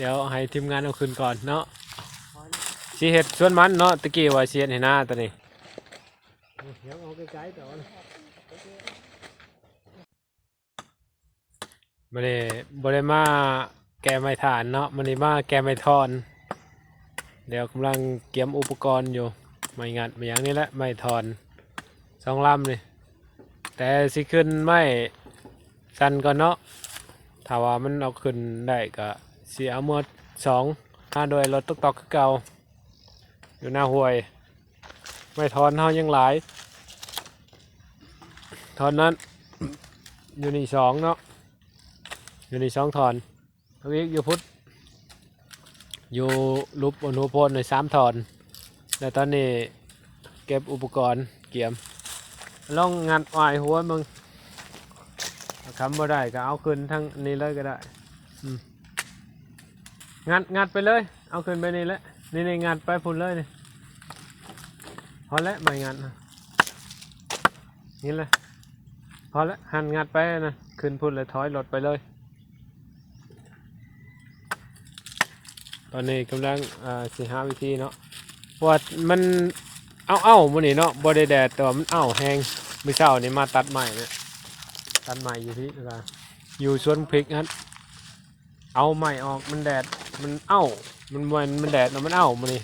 เดี๋ยวให้ทีมงานเอาคืนก่อนเนาะสิเฮ็ดสวนมันเนาะตะกี้ว่าสิเฮ็ดให้หน้าตอนนี้เดี๋ยวเอาไกลๆแต่ว่าบ่ได้บ่ได้มาแก้ไม้ฐานเนาะมันนี้มาแก้ไม้ทอน เดี๋ยวกำลังเตรียมอุปกรณ์อยู่ไม้งัดไม้หยังนี่แหละไม้ทอนสองลำนี่แต่สิขึ้นไม้สั้นก่อนเนาะถ้าว่ามันเอาขึ้นได้ก็สิ เอาหมดสองมาโดยรถตกตอกคือเก่า อยู่หน้าห้วย ไม่ทอนเฮายังหลายทอนนั้น อยู่นี่สองเนาะอยู่นี่สองทอนเอาอีกอยู่พุทธอยู่รูปอนุพลในสามถอนแล้วตอนนี้เก็บอุปกรณ์เกี่ยมลองงัดอ้อยหัวมึงถ้าคำบ่ได้ก็เอาขึ้นทั้งนี้เลยก็ได้ อืม งัดงัดไปเลย เอาขึ้นไปนี่แหละนี่นี่งัดไปพุ่นเลยนี่พอแล้วไม่งัดนะนี่แหละพอแล้วหันงัดไปนะขึ้นพุ่นเลยถอยรถไปเลย ตอนนี้กำลังอ่าสิหาวิธีเนาะเพราะว่ามันเอาเอ้ามันนี่เนาะบ่ได้แดดแต่ว่ามันเอ้าแห้งมื้อเช้านี่มาตัดใหม่เนี่ยตัดใหม่อยู่ที่แล้วก็อยู่สวนพริกนั้น เอาใหม่ออกมันแดดมันเอ้า มันมันมันแดดแล้วมันเอ้ามันนี่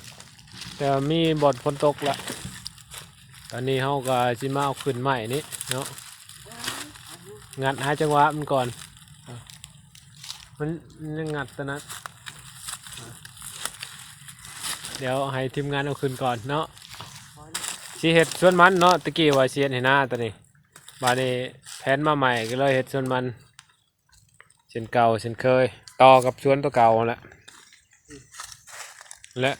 แต่มีบทฝนตกละตอนนี้เฮาก็สิมาเอาขึ้นใหม่นี้เนาะงัดหาจังหวะมันก่อน มันยังงัดตอนนั้นเดี๋ยวให้ทีมงานเอาคืนก่อนเนาะสิเห็ดสวนมันเนาะตะกี้ว่าสิเฮ็ดให้หน้าตอนนี้บาดนี้แผนมาใหม่ก็เลยเห็ดสวนมันเช่นเก่าเช่นเคย ต่อกับสวนตัวเก่าแหละและ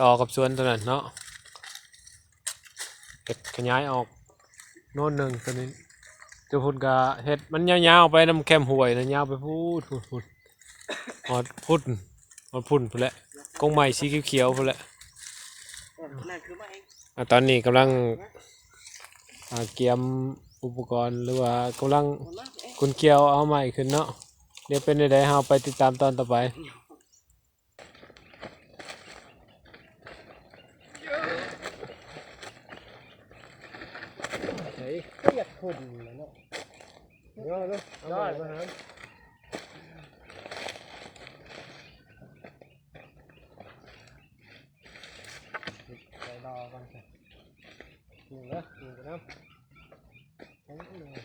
ต่อกับสวนตัวนั้นเนาะเห็ดขยายออกโน่นหนึ่งตัวนี้จะพูดกะเห็ดมันยาวๆไปน้ำแคมห่วยนะยาวไปพูดพูดพูดออดพูดออดพุ่นพูดแหละกงใหม่สีเขียวๆพุ่นแหละอะตอนนี้กำลังเกียมอุปกรณ์หรือว่ากำลังคนมาเองคุณเกียวเอาใหม่ขึ้นเนาะ เดี๋ยวเป็นใดๆเราไปติดตามตอนต่อไปเฮ้ยเกียดคนเนาะย่อเลยเอาใหม่มาหาไปรอกันสิอยู่นะอยู่กันนะไปเลย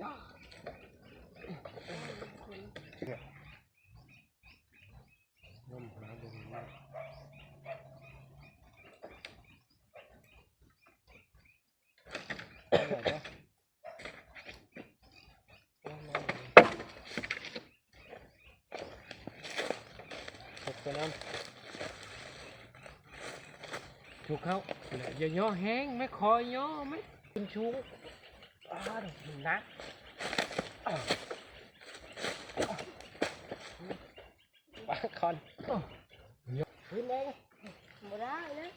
ย่า เริ่มหาดูนะเอาหน่อยนะเอาหน่อยขอบคุณนะถูกเขาอย่าย่อแห้งไม่คอยย่อไม่คุณชูอ้าวเดี๋ยวนะ ปาคอนขึ้นเลยบ่ได้นะ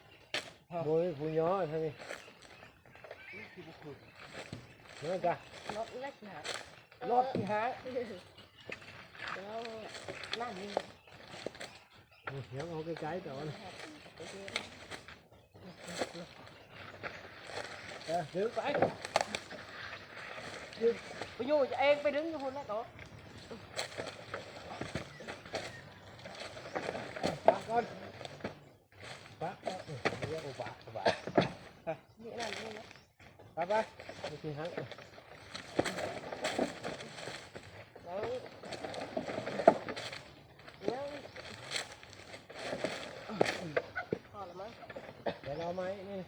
โดยผู้ย่อใช่ไหมเนื้อจ้ะรถเล็กนะรถที่หา แล้วนั่นนี่ เดี๋ยวเอาไกลๆแต่ว่าเออดึงไปดึงไปอยู่เองไปดึงอยู่คนนั้นต่อปาก่อนปาเออเรียกว่าปาปานี่นั่นนี่นะไปไปไปกินหัง แล้วแล้วพอแล้วมั้ง เดี๋ยวเราไหมนี่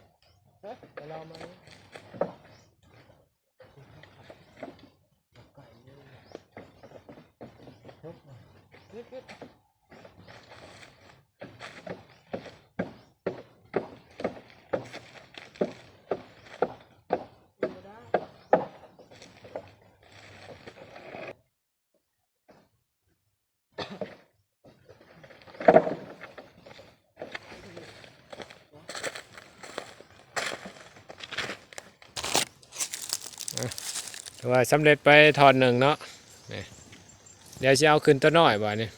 ฮะเดี๋ยวเราไหม ยึดยึด ถือว่าสำเร็จไปทอนหนึ่งเนาะนี่เดี๋ยวจะเอาขึ้นตัวน้อยบ่เนี่ย